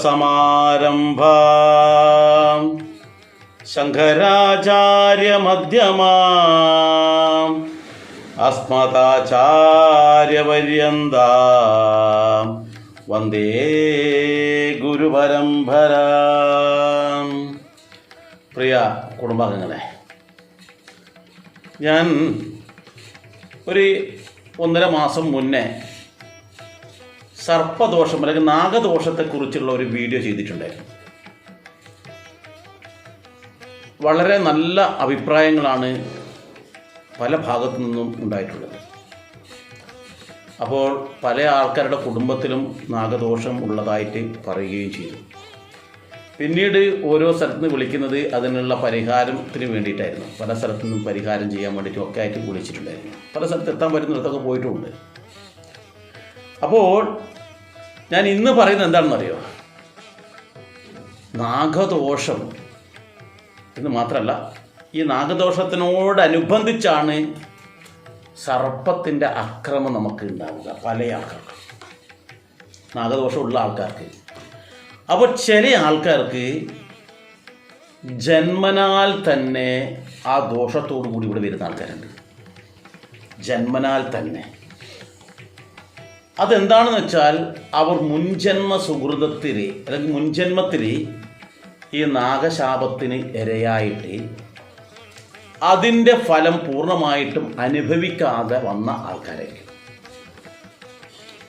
सदाशिवसमारम्भा ശങ്കരാചാര്യമധ്യമാ. അസ്മതാചാര്യപര്യന്ത വന്ദേ ഗുരുപരംഭര പ്രിയ കുടുംബാംഗങ്ങളെ ഞാൻ ഒരു ഒന്നര മാസം മുന്നേ സർപ്പദോഷം അല്ലെങ്കിൽ നാഗദോഷത്തെക്കുറിച്ചുള്ള ഒരു വീഡിയോ ചെയ്തിട്ടുണ്ടായിരുന്നു. വളരെ നല്ല അഭിപ്രായങ്ങളാണ് പല ഭാഗത്തു നിന്നും ഉണ്ടായിട്ടുള്ളത്. അപ്പോൾ പല ആൾക്കാരുടെ കുടുംബത്തിലും നാഗദോഷം ഉള്ളതായിട്ട് പറയുകയും ചെയ്തു. പിന്നീട് ഓരോ സ്ഥലത്ത് നിന്ന് വിളിക്കുന്നത് അതിനുള്ള പരിഹാരത്തിന് വേണ്ടിയിട്ടായിരുന്നു. പല സ്ഥലത്തു നിന്നും പരിഹാരം ചെയ്യാൻ വേണ്ടിയിട്ടും ഒക്കെ ആയിട്ട് വിളിച്ചിട്ടുണ്ടായിരുന്നു. പല സ്ഥലത്ത് എത്താൻ പറ്റുന്നിടത്തൊക്കെ പോയിട്ടുമുണ്ട് അപ്പോൾ ഞാൻ ഇന്ന് പറയുന്നത് എന്താണെന്നറിയോ? നാഗദോഷം എന്ന് മാത്രമല്ല ഈ നാഗദോഷത്തിനോടനുബന്ധിച്ചാണ് സർപ്പത്തിന്റെ അക്രമം നമുക്ക് ഉണ്ടാവുക പല ആൾക്കാർക്ക്. നാഗദോഷമുള്ള ആൾക്കാർക്ക്. അപ്പോൾ ചില ആൾക്കാർക്ക് ജന്മനാൽ തന്നെ ആ ദോഷത്തോടു കൂടി ഇവിടെ വരുന്ന ആൾക്കാരുണ്ട്. ജന്മനാൽ തന്നെ. അതെന്താണെന്ന് വെച്ചാൽ അവർ മുൻജന്മ സുഹൃതത്തിൽ അല്ലെങ്കിൽ മുൻജന്മത്തിൽ ഈ നാഗശാപത്തിന് ഇരയായിട്ട് അതിന്റെ ഫലം പൂർണമായിട്ടും അനുഭവിക്കാതെ വന്ന ആൾക്കാരായിരിക്കും.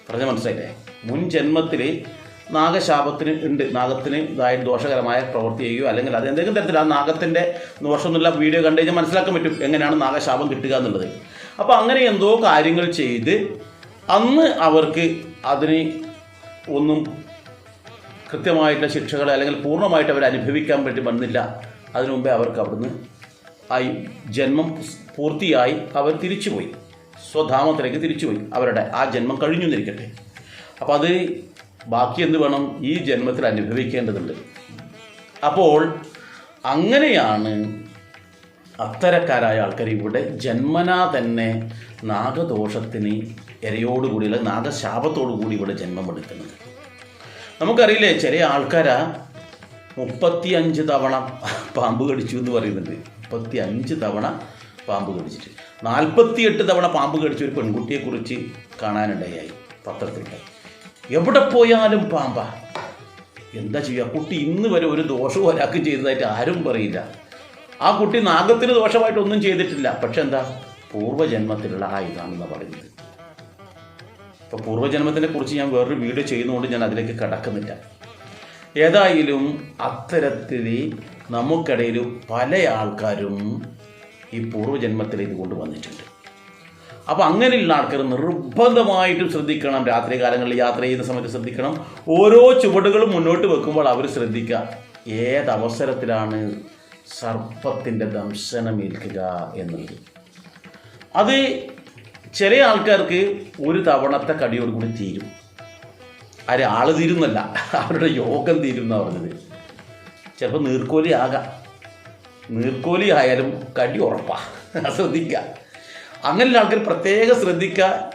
പറഞ്ഞ മനസ്സിലായില്ലേ? മുൻ ജന്മത്തിൽ നാഗശാപത്തിന് ഉണ്ട്. നാഗത്തിന് ഇതായിട്ട് ദോഷകരമായ പ്രവൃത്തി ചെയ്യുകയോ അല്ലെങ്കിൽ അത് എന്തെങ്കിലും തരത്തിൽ ആ നാഗത്തിന്റെ ദോഷമൊന്നുമില്ല. വീഡിയോ കണ്ടു കഴിഞ്ഞാൽ മനസ്സിലാക്കാൻ പറ്റും എങ്ങനെയാണ് നാഗശാപം കിട്ടുക എന്നുള്ളത്. അപ്പോൾ അങ്ങനെ എന്തോ കാര്യങ്ങൾ ചെയ്ത് അന്ന് അവർക്ക് അതിന് ഒന്നും കൃത്യമായിട്ടുള്ള ശിക്ഷകൾ അല്ലെങ്കിൽ പൂർണമായിട്ട് അവർ അനുഭവിക്കാൻ വേണ്ടി വന്നില്ല. അതിനു മുമ്പേ അവർക്ക് അവിടുന്ന് ആ ജന്മം പൂർത്തിയായി അവർ തിരിച്ചുപോയി. സ്വധാമത്തിലേക്ക് തിരിച്ചുപോയി. അവരുടെ ആ ജന്മം കഴിഞ്ഞു നിൽക്കട്ടെ അപ്പോൾ അത് ബാക്കി എന്ത് വേണം? ഈ ജന്മത്തിൽ അനുഭവിക്കേണ്ടതുണ്ട്. അപ്പോൾ അങ്ങനെയാണ് അത്തരക്കാരായ ആൾക്കാർ ഇവിടെ ജന്മനാ തന്നെ നാഗദോഷത്തിന് ഇരയോടുകൂടി അല്ലെങ്കിൽ നാഗശാപത്തോടു കൂടി ഇവിടെ ജന്മം എടുക്കുന്നത്. നമുക്കറിയില്ലേ ചില ആൾക്കാരാ മുപ്പത്തി അഞ്ച് തവണ പാമ്പ് കടിച്ചു എന്ന് പറയുന്നുണ്ട്. മുപ്പത്തി അഞ്ച് തവണ പാമ്പ് കടിച്ചിട്ട്. നാൽപ്പത്തിയെട്ട് തവണ പാമ്പ് കടിച്ച ഒരു പെൺകുട്ടിയെക്കുറിച്ച് കാണാനിടയായി പത്രത്തിൽ എവിടെ പോയാലും പാമ്പ. എന്താ ചെയ്യുക? കുട്ടി ഇന്ന് വരെ ഒരു ദോഷവും ഒരാൾക്ക് ചെയ്തതായിട്ട് ആരും പറയില്ല. ആ കുട്ടി നാഗത്തിന് ദോഷമായിട്ടൊന്നും ചെയ്തിട്ടില്ല. പക്ഷെ എന്താ? പൂർവജന്മത്തിലുള്ള ആ ഇതാണെന്ന് പറയുന്നത്. ഇപ്പോൾ പൂർവജന്മത്തിനെ കുറിച്ച് ഞാൻ വേറൊരു വീഡിയോ ചെയ്യുന്നതുകൊണ്ട് ഞാൻ അതിലേക്ക് കടക്കുന്നില്ല. ഏതായാലും അത്തരത്തിൽ നമുക്കിടയിൽ പല ആൾക്കാരും ഈ പൂർവജന്മത്തിൽ ഇത് കൊണ്ടുവന്നിട്ടുണ്ട്. അപ്പോൾ അങ്ങനെയുള്ള ആൾക്കാർ നിർബന്ധമായിട്ടും ശ്രദ്ധിക്കണം. രാത്രി കാലങ്ങളിൽ യാത്ര ചെയ്യുന്ന സമയത്ത് ശ്രദ്ധിക്കണം. ഓരോ ചുവടുകളും മുന്നോട്ട് വെക്കുമ്പോൾ അവർ ശ്രദ്ധിക്കുക. ഏതവസരത്തിലാണ് സർപ്പത്തിന്റെ ദംശനമേൽക്കുക എന്നുള്ളത്. അത് ചില ആൾക്കാർക്ക് ഒരു തവണത്തെ കടിയോട് കൂടി തീരും. ആര് ആൾ തീരുന്നല്ല അവരുടെ യോഗം തീരും എന്നാണ് പറഞ്ഞത്. ചിലപ്പോൾ നീർക്കോലി ആകാം. നീർക്കോലി ആയാലും കടി ഉറപ്പാ. ശ്രദ്ധിക്കുക അങ്ങനെയുള്ള ആൾക്കാർ പ്രത്യേകം ശ്രദ്ധിക്കുക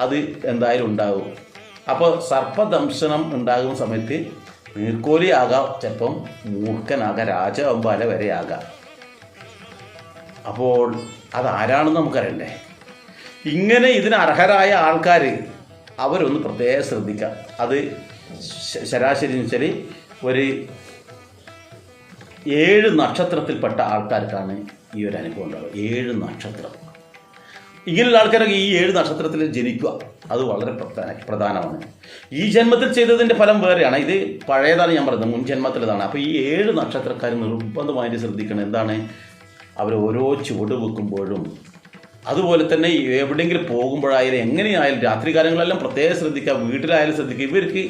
അത് എന്തായാലും ഉണ്ടാകും അപ്പോൾ സർപ്പദംശനം ഉണ്ടാകുന്ന സമയത്ത് നീർക്കോലി ആകാം ചിലപ്പം മൂർഖനാകാം രാജവമ്പാല വരെ ആകാം. അപ്പോൾ അതാരാണെന്ന് നമുക്കറിയണ്ടേ? ഇങ്ങനെ ഇതിന് അർഹരായ ആൾക്കാർ അവരൊന്ന് പ്രത്യേകം ശ്രദ്ധിക്കുക അത് ശരാശരി വെച്ചാൽ ഒരു ഏഴ് നക്ഷത്രത്തിൽപ്പെട്ട ആൾക്കാർക്കാണ് ഈ ഒരു അനുഭവം ഉണ്ടാവുക. ഏഴ് നക്ഷത്രം. ഇങ്ങനെയുള്ള ആൾക്കാരൊക്കെ ഈ ഏഴ് നക്ഷത്രത്തിൽ ജനിക്കുക. അത് വളരെ പ്രധാന പ്രധാനമാണ്. ഈ ജന്മത്തിൽ ചെയ്തതിന്റെ ഫലം വേറെയാണ്. ഇത് പഴയതാണ് ഞാൻ പറയുന്നത് മുൻ ജന്മത്തിലതാണ്. അപ്പോൾ ഈ ഏഴ് നക്ഷത്രക്കാർ നിർബന്ധമായിട്ട് ശ്രദ്ധിക്കണം. എന്താണ്? അവർ ഓരോ ചുവട് വെക്കുമ്പോഴും അതുപോലെ തന്നെ എവിടെയെങ്കിലും പോകുമ്പോഴായാലും എങ്ങനെയായാലും രാത്രി കാലങ്ങളെല്ലാം പ്രത്യേകം ശ്രദ്ധിക്കുക വീട്ടിലായാലും ശ്രദ്ധിക്കുക. ഇവർക്ക്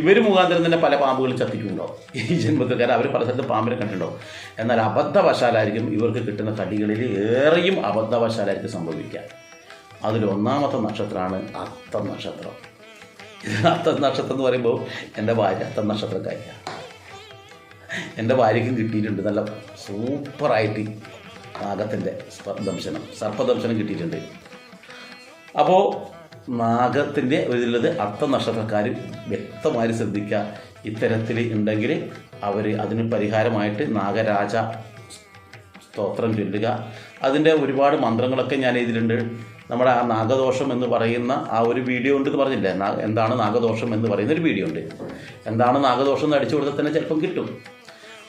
ഇവർ മുഖാന്തരം തന്നെ പല പാമ്പുകൾ ചത്തിട്ടുണ്ടാവും ഈ ജന്മത്തിൽ കാരണം അവർ പല സ്ഥലത്ത് പാമ്പിനെ കണ്ടിട്ടുണ്ടാവും എന്നാൽ അബദ്ധവശാലായിരിക്കും ഇവർക്ക് കിട്ടുന്ന കടികളിൽ ഏറെയും അബദ്ധവശാലായിരിക്കും സംഭവിക്കുക. അതിൽ ഒന്നാമത്തെ നക്ഷത്രമാണ് അത്തം നക്ഷത്രം അത്തം നക്ഷത്രം എന്ന് പറയുമ്പോൾ എന്റെ ഭാര്യ അത്തം നക്ഷത്രക്കാരിയാണ്. എന്റെ ഭാര്യയ്ക്കും കിട്ടിയിട്ടുണ്ട്. നല്ല സൂപ്പറായിട്ട് നാഗത്തിന്റെ ദംശനം സർപ്പദംശനം കിട്ടിയിട്ടുണ്ട്. അപ്പോൾ നാഗത്തിന്റെ ഇതിലുള്ളത് അർത്ഥ നക്ഷത്രക്കാർ വ്യക്തമായി ശ്രദ്ധിക്കുക. ഇത്തരത്തിൽ ഉണ്ടെങ്കിൽ അവർ അതിന് പരിഹാരമായിട്ട് നാഗരാജ സ്തോത്രം ചൊല്ലുക. അതിന്റെ ഒരുപാട് മന്ത്രങ്ങളൊക്കെ ഞാൻ ഇതിലുണ്ട് നമ്മുടെ ആ നാഗദോഷം എന്ന് പറയുന്ന ആ ഒരു വീഡിയോ ഉണ്ട് എന്ന് പറഞ്ഞില്ലേ എന്താണ് നാഗദോഷം എന്ന് പറയുന്ന ഒരു വീഡിയോ ഉണ്ട്. എന്താണ് നാഗദോഷം എന്ന് അടിച്ചു കൊടുത്താൽ തന്നെ ചിലപ്പം കിട്ടും.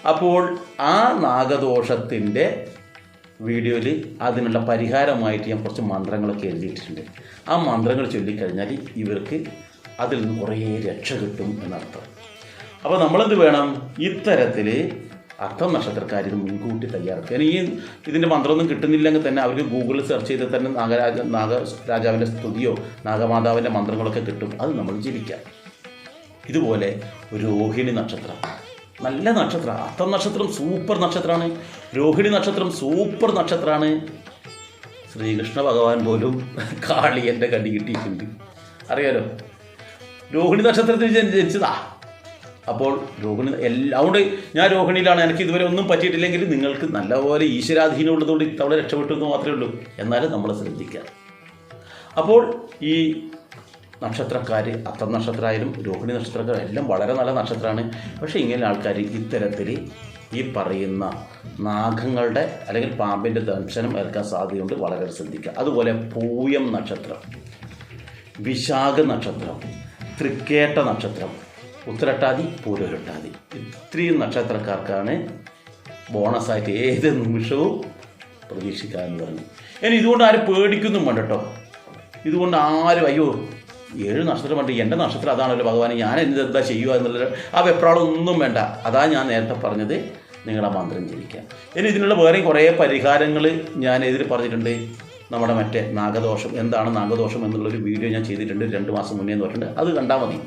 അപ്പോൾ ആ നാഗദോഷത്തിന്റെ വീഡിയോയിൽ അതിനുള്ള പരിഹാരമായിട്ട് ഞാൻ കുറച്ച് മന്ത്രങ്ങളൊക്കെ എഴുതിയിട്ടുണ്ട് ആ മന്ത്രങ്ങൾ ചൊല്ലിക്കഴിഞ്ഞാൽ ഇവർക്ക് അതിൽ നിന്ന് കുറേ രക്ഷ കിട്ടും എന്നർത്ഥം. അപ്പോൾ നമ്മളെന്ത് വേണം? ഇത്തരത്തിൽ അർത്ഥം നക്ഷത്രക്കാർ ഇത് മുൻകൂട്ടി തയ്യാറാക്കുക ഇനി ഈ ഇതിന്റെ മന്ത്രമൊന്നും കിട്ടുന്നില്ലെങ്കിൽ തന്നെ അവർക്ക് ഗൂഗിളിൽ സെർച്ച് ചെയ്താൽ തന്നെ നാഗരാജ നാഗരാജാവിന്റെ സ്തുതിയോ നാഗമാതാവിന്റെ മന്ത്രങ്ങളൊക്കെ കിട്ടും. അത് നമ്മൾ ജീവിക്കാം. ഇതുപോലെ രോഹിണി നക്ഷത്രം. നല്ല നക്ഷത്രം. അത്തം നക്ഷത്രം സൂപ്പർ നക്ഷത്രമാണ് രോഹിണി നക്ഷത്രം സൂപ്പർ നക്ഷത്രമാണ് ശ്രീകൃഷ്ണ ഭഗവാൻ പോലും കാളിയന്റെ കടി കിട്ടിയിട്ടുണ്ട്. അറിയാലോ? രോഹിണി നക്ഷത്രത്തിൽ ജനി- ജനിച്ചതാ. അപ്പോൾ രോഹിണി എല്ലാ അതുകൊണ്ട് ഞാൻ രോഹിണിയിലാണ്. എനിക്ക് ഇതുവരെ ഒന്നും പറ്റിയിട്ടില്ലെങ്കിൽ നിങ്ങൾക്ക് നല്ലപോലെ ഈശ്വരാധീനം ഉള്ളതുകൊണ്ട് ഇത്തവണ രക്ഷപ്പെട്ടു എന്ന് മാത്രമേ ഉള്ളൂ. എന്നാലും നമ്മൾ ശ്രദ്ധിക്കുക അപ്പോൾ ഈ നക്ഷത്രക്കാർ അത്തം നക്ഷത്രമായാലും രോഹിണി നക്ഷത്രക്കാർ എല്ലാം വളരെ നല്ല നക്ഷത്രമാണ്. പക്ഷേ ഇങ്ങനെ ആൾക്കാർ ഇത്തരത്തിൽ ഈ പറയുന്ന നാഗങ്ങളുടെ അല്ലെങ്കിൽ പാമ്പിന്റെ ദർശനം ഏൽക്കാൻ സാധ്യതയുണ്ട് വളരെ ശ്രദ്ധിക്കുക. അതുപോലെ പൂയം നക്ഷത്രം വിശാഖ നക്ഷത്രം തൃക്കേട്ട നക്ഷത്രം ഉത്തരട്ടാതി പൂരൊരട്ടാതി. ഇത്രയും നക്ഷത്രക്കാർക്കാണ് ബോണസായിട്ട് ഏത് നിമിഷവും പ്രതീക്ഷിക്കാമെന്ന് പറഞ്ഞു. ഇനി ഇതുകൊണ്ട് ആരും പേടിക്കുന്നും വേണ്ട കേട്ടോ. ഇതുകൊണ്ട് ആരും അയ്യോ ഏഴ് നക്ഷത്രം പറഞ്ഞു എന്റെ നക്ഷത്രം അതാണല്ലോ ഭഗവാൻ ഞാൻ എന്ത് എന്താ ചെയ്യുക എന്നുള്ളത് ആ വെപ്രാളൊന്നും വേണ്ട. അതാ ഞാൻ നേരത്തെ പറഞ്ഞത് നിങ്ങളുടെ മന്ത്രം ജപിക്കാം ഇനി ഇതിനുള്ള വേറെ കുറേ പരിഹാരങ്ങൾ ഞാൻ ഇതിൽ പറഞ്ഞിട്ടുണ്ട്. നമ്മുടെ മറ്റേ നാഗദോഷം എന്താണ് നാഗദോഷം എന്നുള്ളൊരു വീഡിയോ ഞാൻ ചെയ്തിട്ടുണ്ട് രണ്ട് മാസം മുന്നേ എന്ന് പറഞ്ഞിട്ടുണ്ട്. അത് കണ്ടാൽ മതി.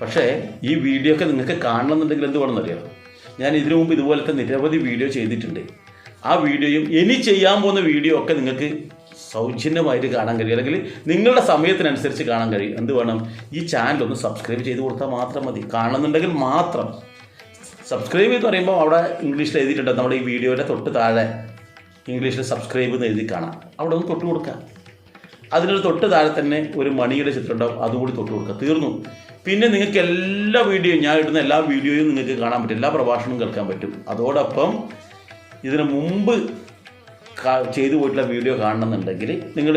പക്ഷേ ഈ വീഡിയോ ഒക്കെ നിങ്ങൾക്ക് കാണണമെന്നുണ്ടെങ്കിൽ എന്ത് വേണമെന്നറിയാം ഞാൻ ഇതിനു മുമ്പ് ഇതുപോലത്തെ നിരവധി വീഡിയോ ചെയ്തിട്ടുണ്ട്. ആ വീഡിയോയും ഇനി ചെയ്യാൻ പോകുന്ന വീഡിയോ ഒക്കെ നിങ്ങൾക്ക് സൗജന്യമായിട്ട് കാണാൻ കഴിയും. അല്ലെങ്കിൽ നിങ്ങളുടെ സമയത്തിനനുസരിച്ച് കാണാൻ കഴിയും. എന്ത് വേണം? ഈ ചാനൽ ഒന്ന് സബ്സ്ക്രൈബ് ചെയ്ത് കൊടുത്താൽ മാത്രം മതി. കാണുന്നുണ്ടെങ്കിൽ മാത്രം. സബ്സ്ക്രൈബ് എന്ന് പറയുമ്പോൾ അവിടെ ഇംഗ്ലീഷിൽ എഴുതിയിട്ടുണ്ട്. നമ്മുടെ ഈ വീഡിയോയുടെ തൊട്ട് താഴെ ഇംഗ്ലീഷിൽ സബ്സ്ക്രൈബ് എന്ന് എഴുതി കാണാം. അവിടെ ഒന്ന് തൊട്ട് കൊടുക്കുക അതിനൊരു തൊട്ട് താഴെ തന്നെ ഒരു മണിയുടെ ചിത്രം ഉണ്ടാവും. അതുകൂടി തൊട്ട് കൊടുക്കുക തീർന്നു. പിന്നെ നിങ്ങൾക്ക് എല്ലാ വീഡിയോയും ഞാൻ ഇടുന്ന എല്ലാ വീഡിയോയും നിങ്ങൾക്ക് കാണാൻ പറ്റും. എല്ലാ പ്രഭാഷണവും കേൾക്കാൻ പറ്റും. അതോടൊപ്പം ഇതിനു മുമ്പ് ചെയ്തു പോയിട്ടുള്ള വീഡിയോ കാണണമെന്നുണ്ടെങ്കിൽ നിങ്ങൾ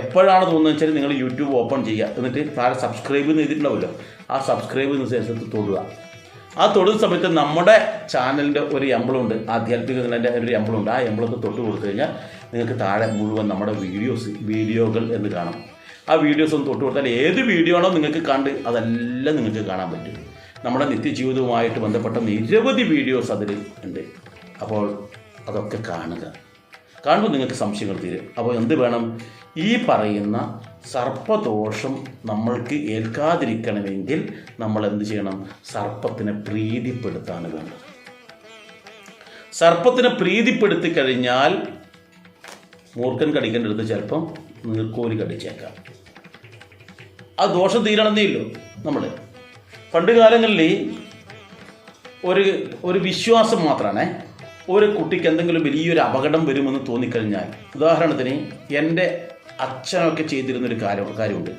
എപ്പോഴാണ് തോന്നുന്നത് വെച്ചാൽ നിങ്ങൾ യൂട്യൂബ് ഓപ്പൺ ചെയ്യുക. എന്നിട്ട് താഴെ സബ്സ്ക്രൈബ് എന്ന് ചെയ്തിട്ടുണ്ടാവുമല്ലോ ആ സബ്സ്ക്രൈബ് എന്ന ശേഷത്ത് തൊടുക. ആ തൊടുന്ന സമയത്ത് നമ്മുടെ ചാനലിന്റെ ഒരു എംബ്ലമുണ്ട് ആധ്യാത്മികത്തിന്റെ ഒരു എംബ്ലമുണ്ട് ആ എംബ്ലൊക്കെ തൊട്ട് കൊടുത്തു കഴിഞ്ഞാൽ നിങ്ങൾക്ക് താഴെ മുഴുവൻ നമ്മുടെ വീഡിയോസ് വീഡിയോകൾ എന്ന് കാണാം. ആ വീഡിയോസ് ഒന്ന് തൊട്ട് കൊടുത്താൽ ഏത് വീഡിയോ ആണോ നിങ്ങൾക്ക് കണ്ട് അതെല്ലാം നിങ്ങൾക്ക് കാണാൻ പറ്റും. നമ്മുടെ നിത്യജീവിതവുമായിട്ട് ബന്ധപ്പെട്ട നിരവധി വീഡിയോസ് അതിൽ ഉണ്ട്. അപ്പോൾ അതൊക്കെ കാണുക. കാണുമ്പോൾ നിങ്ങൾക്ക് സംശയങ്ങൾ തീരും. അപ്പോൾ എന്ത് വേണം? ഈ പറയുന്ന സർപ്പദോഷം നമ്മൾക്ക് ഏൽക്കാതിരിക്കണമെങ്കിൽ നമ്മൾ എന്ത് ചെയ്യണം? സർപ്പത്തിനെ പ്രീതിപ്പെടുത്താണ് വേണ്ടത്. സർപ്പത്തിനെ പ്രീതിപ്പെടുത്തി കഴിഞ്ഞാൽ മൂർഖൻ കടിക്കേണ്ട അടുത്ത് ചിലപ്പം നീർക്കോലി കടിച്ചേക്കാം. ആ ദോഷം തീരണമെന്നേ നമ്മൾ പണ്ട് കാലങ്ങളിൽ ഒരു ഒരു വിശ്വാസം മാത്രമാണേ ഒരു കുട്ടിക്ക് എന്തെങ്കിലും വലിയൊരു അപകടം വരുമെന്ന് തോന്നിക്കഴിഞ്ഞാൽ ഉദാഹരണത്തിന് എന്റെ അച്ഛനൊക്കെ ചെയ്തിരുന്നൊരു കാര്യം കാര്യമുണ്ട്.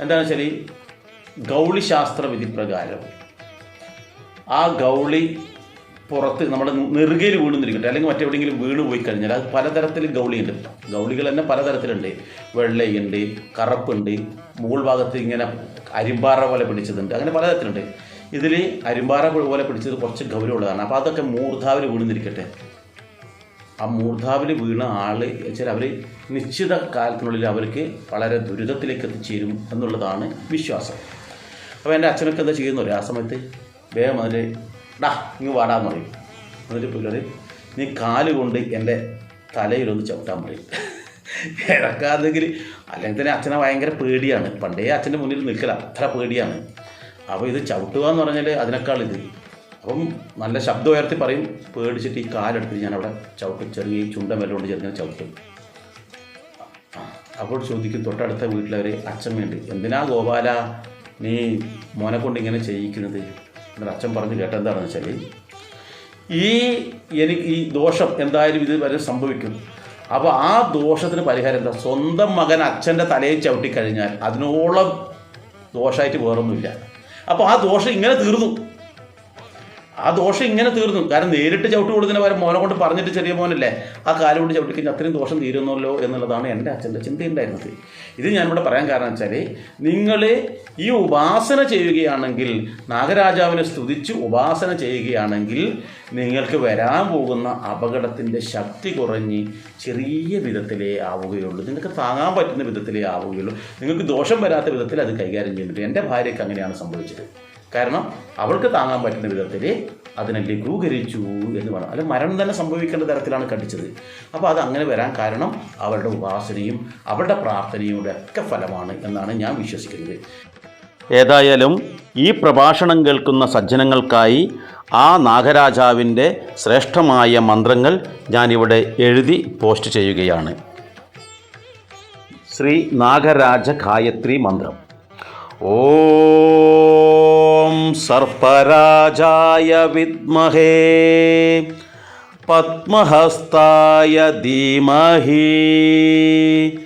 എന്താണെന്ന് വെച്ചാൽ ഗൗളി ശാസ്ത്ര വിധി പ്രകാരം ആ ഗൗളി പുറത്ത് നമ്മുടെ നെറുകയിൽ വീണെന്നിരിക്കട്ടെ അല്ലെങ്കിൽ മറ്റെവിടെയെങ്കിലും വീണ് പോയി കഴിഞ്ഞാൽ അത് പലതരത്തിൽ ഗൗളിയുണ്ട്. ഗൗളികൾ തന്നെ പലതരത്തിലുണ്ട്. വെള്ളയുണ്ട് കറുപ്പുണ്ട് മുകൾ ഭാഗത്ത് ഇങ്ങനെ അരിമ്പാറ പോലെ പിടിച്ചതുണ്ട് അങ്ങനെ പലതരത്തിലുണ്ട്. ഇതിൽ അരിമ്പാറ പോലെ പിടിച്ചത് കുറച്ച് ഗൗരവമുള്ളതാണ്. അപ്പോൾ അതൊക്കെ മൂർധാവിൽ വീണെന്നിരിക്കട്ടെ ആ മൂർധാവിൽ വീണ ആൾ വെച്ചാൽ അവർ നിശ്ചിത കാലത്തിനുള്ളിൽ അവർക്ക് വളരെ ദുരിതത്തിലേക്ക് എത്തിച്ചേരും എന്നുള്ളതാണ് വിശ്വാസം. അപ്പോൾ എന്റെ അച്ഛനൊക്കെ എന്താ ചെയ്യുന്നു ആ സമയത്ത് വേഗം അതിൽ ഡാ ഇങ്ങ് വാടാന്ന് പറയും. എന്നിട്ട് പുള്ളി നീ കാൽ കൊണ്ട് എന്റെ തലയിലൊന്ന് ചവിട്ടാൻ പറയും. ഇടക്കാതെങ്കിൽ അല്ലെങ്കിൽ തന്നെ അച്ഛനെ ഭയങ്കര പേടിയാണ്. പണ്ടേ അച്ഛന്റെ മുന്നിൽ നിൽക്കല അത്ര പേടിയാണ്. അപ്പോൾ ഇത് ചവിട്ടുക എന്ന് പറഞ്ഞാൽ അതിനേക്കാൾ ഇത്. അപ്പം നല്ല ശബ്ദം ഉയർത്തി പറയും പേടിച്ചിട്ട് ഈ കാലെടുത്ത് അവിടെ ചവിട്ടും. ചെറിയ ചുണ്ടൻ വെല്ലം കൊണ്ട് ചെറുങ്ങനെ ചവിട്ടും. അപ്പോൾ ചോദിക്കും തൊട്ടടുത്ത വീട്ടിലവർ അച്ഛമ്മയുണ്ട്. എന്തിനാ ഗോപാല നീ മോനെ കൊണ്ട് ഇങ്ങനെ ചെയ്യിക്കുന്നത്? എന്നിട്ട് അച്ഛൻ പറഞ്ഞ് കേട്ടെന്താണെന്ന് വെച്ചാൽ ഈ എനിക്ക് ഈ ദോഷം എന്തായാലും ഇത് വരെ സംഭവിക്കും. അപ്പോൾ ആ ദോഷത്തിന് പരിഹാരം എന്താ? സ്വന്തം മകൻ അച്ഛന്റെ തലയിൽ ചവിട്ടിക്കഴിഞ്ഞാൽ അതിനോളം ദോഷമായിട്ട് വേറൊന്നുമില്ല. അപ്പോൾ ആ ദോഷം ഇങ്ങനെ തീർന്നു. ആ ദോഷം ഇങ്ങനെ തീർന്നു. കാരണം നേരിട്ട് ചവിട്ടി കൊടുക്കുന്ന പകരം മോനെ കൊണ്ട് പറഞ്ഞിട്ട് ചെറിയ മോനല്ലേ ആ കാലം കൊണ്ട് ചവിട്ടി കഴിഞ്ഞാൽ അത്രയും ദോഷം തീരുന്നല്ലോ എന്നുള്ളതാണ് എന്റെ അച്ഛന്റെ ചിന്തയുണ്ടായിരുന്നത്. ഇത് ഞാനിവിടെ പറയാൻ കാരണം വെച്ചാൽ നിങ്ങൾ ഈ ഉപാസന ചെയ്യുകയാണെങ്കിൽ നാഗരാജാവിനെ സ്തുതിച്ച് ഉപാസന ചെയ്യുകയാണെങ്കിൽ നിങ്ങൾക്ക് വരാൻ പോകുന്ന അപകടത്തിന്റെ ശക്തി കുറഞ്ഞ് ചെറിയ വിധത്തിലേ ആവുകയുള്ളൂ. നിങ്ങൾക്ക് താങ്ങാൻ പറ്റുന്ന വിധത്തിലേ ആവുകയുള്ളൂ. നിങ്ങൾക്ക് ദോഷം വരാത്ത വിധത്തിൽ അത് കൈകാര്യം ചെയ്യുന്നുണ്ട്. എന്റെ ഭാര്യയ്ക്ക് അങ്ങനെയാണ് സംഭവിച്ചത്. കാരണം അവൾക്ക് താങ്ങാൻ പറ്റുന്ന വിധത്തിൽ അതിനെ ലഘൂകരിച്ചു എന്ന് വേണം. അല്ല മരണം തന്നെ സംഭവിക്കേണ്ട തരത്തിലാണ് കടിച്ചത് അപ്പോൾ അത് അങ്ങനെ വരാൻ കാരണം അവരുടെ ഉപാസനയും അവരുടെ പ്രാർത്ഥനയുടെ ഒക്കെ ഫലമാണ് എന്നാണ് ഞാൻ വിശ്വസിക്കുന്നത്. ഏതായാലും ഈ പ്രഭാഷണം കേൾക്കുന്ന സജ്ജനങ്ങൾക്കായി ആ നാഗരാജാവിന്റെ ശ്രേഷ്ഠമായ മന്ത്രങ്ങൾ ഞാനിവിടെ എഴുതി പോസ്റ്റ് ചെയ്യുകയാണ്. ശ്രീ നാഗരാജ ഗായത്രി മന്ത്രം. ഓം സർപ്പരാജായ വിദ്മഹേ. പത്മഹസ്തായ ധീമഹി.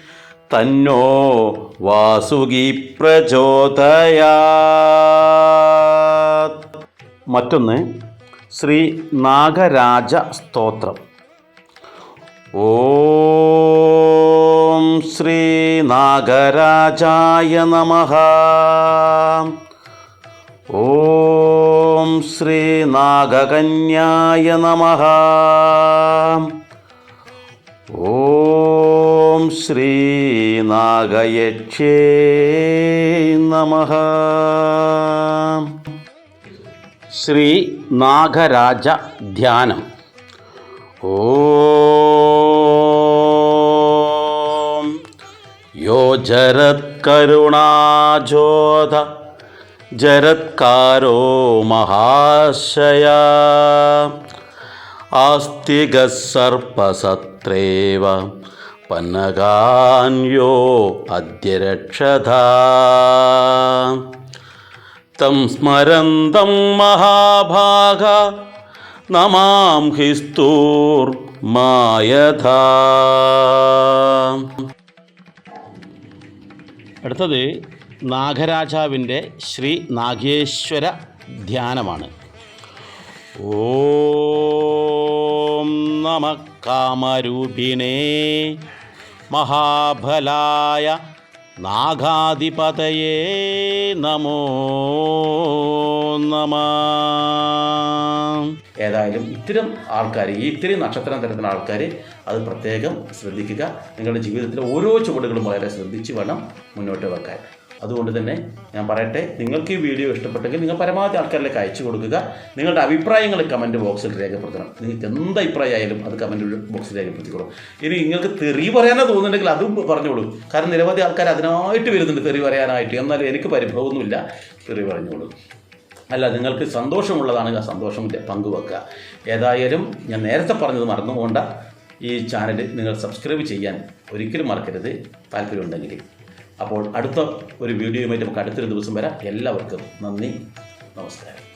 തന്നോ വാസുകി പ്രചോദയാ മറ്റൊന്ന് ശ്രീ നാഗരാജ സ്തോത്രം. ഓം ശ്രീ നാഗരാജായ നമ. ഓം ശ്രീ നാഗകന്യായ നമ. ഓം ശ്രീ നാഗയക്ഷേ നമ. ശ്രീ നാഗരാജ ധ്യാനം. ഓം യോ ജരത്കരുണാജോധ ജരത്കാരോ മഹാശയ. ആസ്തിക സർപ്പസത്രേവ പന്നകാന്യോ അദ്യ രക്ഷതാ തം സ്മരന്തം മഹാഭാഗ നമാം ഹിസ്തൂർ മായഥാ അടുത്തത് നാഗരാജാവിന്റെ ശ്രീ നാഗേശ്വര ധ്യാനമാണ്. ഓം നമ കാമരൂപിണേ മഹാഫലായ നാഗാധിപതയേ നമോ നമ. ഏതായാലും ഇത്തരം ആൾക്കാർ ഈ ഇത്തരം നക്ഷത്രം തരത്തിലുള്ള ആൾക്കാർ അത് പ്രത്യേകം ശ്രദ്ധിക്കുക. നിങ്ങളുടെ ജീവിതത്തിലെ ഓരോ ചുവടുകളും വളരെ ശ്രദ്ധിച്ച് വേണം മുന്നോട്ട് വെക്കാൻ. അതുകൊണ്ട് തന്നെ ഞാൻ പറയട്ടെ നിങ്ങൾക്ക് ഈ വീഡിയോ ഇഷ്ടപ്പെട്ടെങ്കിൽ നിങ്ങൾ പരമാവധി ആൾക്കാരിലേക്ക് അയച്ചു കൊടുക്കുക. നിങ്ങളുടെ അഭിപ്രായങ്ങൾ കമന്റ് ബോക്സിൽ രേഖപ്പെടുത്തണം. നിങ്ങൾക്ക് എന്ത് അഭിപ്രായമായാലും അത് കമന്റ് ബോക്സിൽ രേഖപ്പെടുത്തിക്കോളും. ഇനി നിങ്ങൾക്ക് തെറി പറയാനോ തോന്നുന്നുണ്ടെങ്കിൽ അതും പറഞ്ഞോളൂ. കാരണം നിരവധി ആൾക്കാർ അതിനായിട്ട് വരുന്നുണ്ട് തെറി പറയാനായിട്ട്. എന്നാൽ എനിക്ക് പരിഭവമൊന്നുമില്ല. തെറി പറഞ്ഞോളൂ. അല്ല നിങ്ങൾക്ക് സന്തോഷമുള്ളതാണെങ്കിൽ ആ സന്തോഷം പങ്കുവെക്കുക ഏതായാലും ഞാൻ നേരത്തെ പറഞ്ഞത് മറന്നുകൊണ്ട് ഈ ചാനൽ നിങ്ങൾ സബ്സ്ക്രൈബ് ചെയ്യാൻ ഒരിക്കലും മറക്കരുത്. താല്പര്യമുണ്ടെങ്കിൽ. അപ്പോൾ അടുത്ത ഒരു വീഡിയോയുമായിട്ട് നമുക്ക് അടുത്തൊരു ദിവസം വരാം. എല്ലാവർക്കും നന്ദി. നമസ്കാരം.